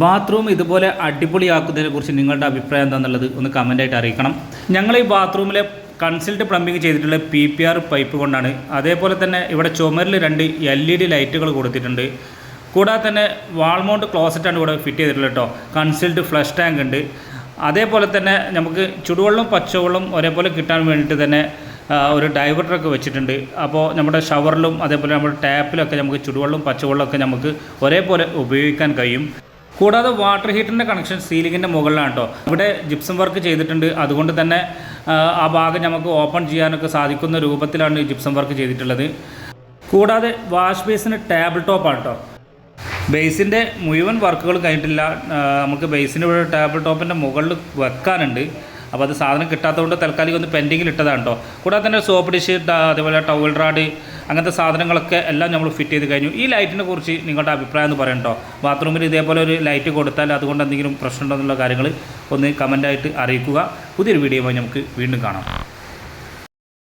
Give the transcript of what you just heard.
Bathroom ഇതുപോലെ അടിപൊളിയാക്കുന്നതിനെ കുറിച്ച് നിങ്ങളുടെ അഭിപ്രായം എന്താണെന്നുള്ളത് ഒന്ന് കമന്റായിട്ട് അറിയിക്കണം. ഞങ്ങൾ ഈ ബാത്റൂമിലെ കൺസൾട്ട് പ്ലംബിംഗ് ചെയ്തിട്ടുള്ള പി പി ആർ പൈപ്പ് കൊണ്ടാണ്. അതേപോലെ തന്നെ ഇവിടെ ചുമരിൽ രണ്ട് എൽ ഇ ഡി ലൈറ്റുകൾ കൊടുത്തിട്ടുണ്ട്. കൂടാതെ തന്നെ വാൾമൗണ്ട് ക്ലോസറ്റാണ് ഇവിടെ ഫിറ്റ് ചെയ്തിട്ടുള്ളത് കേട്ടോ കൺസൾട്ട് ഫ്ലഷ് ടാങ്ക് ഉണ്ട്. അതേപോലെ തന്നെ നമുക്ക് ചുടുവെള്ളവും പച്ചവെള്ളം ഒരേപോലെ കിട്ടാൻ വേണ്ടിയിട്ട് തന്നെ ഒരു ഡൈവർട്ടറൊക്കെ വെച്ചിട്ടുണ്ട്. അപ്പോൾ നമ്മുടെ ഷവറിലും അതേപോലെ നമ്മുടെ ടാപ്പിലൊക്കെ നമുക്ക് ചുടുവെള്ളവും പച്ചവെള്ളമൊക്കെ നമുക്ക് ഒരേപോലെ ഉപയോഗിക്കാൻ കഴിയും. കൂടാതെ വാട്ടർ ഹീറ്ററിന്റെ കണക്ഷൻ സീലിങ്ങിന്റെ മുകളിലാണ് കേട്ടോ ഇവിടെ ജിപ്സം വർക്ക് ചെയ്തിട്ടുണ്ട്. അതുകൊണ്ട് തന്നെ ആ, ഭാഗം നമുക്ക് ഓപ്പൺ ചെയ്യാനൊക്കെ സാധിക്കുന്ന രൂപത്തിലാണ് ജിപ്സം വർക്ക് ചെയ്തിട്ടുള്ളത്. കൂടാതെ വാഷ് ബേസിന് ടേബിൾ ടോപ്പാണ് കേട്ടോ ബേസിന്റെ മുഴുവൻ വർക്കുകളും കഴിഞ്ഞിട്ടില്ല. നമുക്ക് ബേസിന്റെ ടേബിൾ ടോപ്പിന്റെ മുകളിൽ വെക്കാനുണ്ട്. അപ്പോൾ അത് സാധനം കിട്ടാത്തതുകൊണ്ട് തൽക്കാലികം ഒന്ന് പെൻഡിങ്ങിൽ ഇട്ടതാണ് കേട്ടോ കൂടാതെ തന്നെ സോപ്പ് ഡിഷ് അതേപോലെ ടവൽ റാഡ് അങ്ങനത്തെ സാധനങ്ങളൊക്കെ എല്ലാം നമ്മൾ ഫിറ്റ് ചെയ്ത് കഴിഞ്ഞു. ഈ ലൈറ്റിനെ കുറിച്ച് നിങ്ങളുടെ അഭിപ്രായം എന്ന് പറയണം കേട്ടോ ബാത്റൂമിൽ ഇതേപോലെ ഒരു ലൈറ്റ് കൊടുത്താൽ അതുകൊണ്ട് എന്തെങ്കിലും പ്രശ്നമുണ്ടോ എന്നുള്ള കാര്യങ്ങൾ ഒന്ന് കമന്റായിട്ട് അറിയിക്കുക. പുതിയൊരു വീഡിയോയുമായി നമുക്ക് വീണ്ടും കാണാം.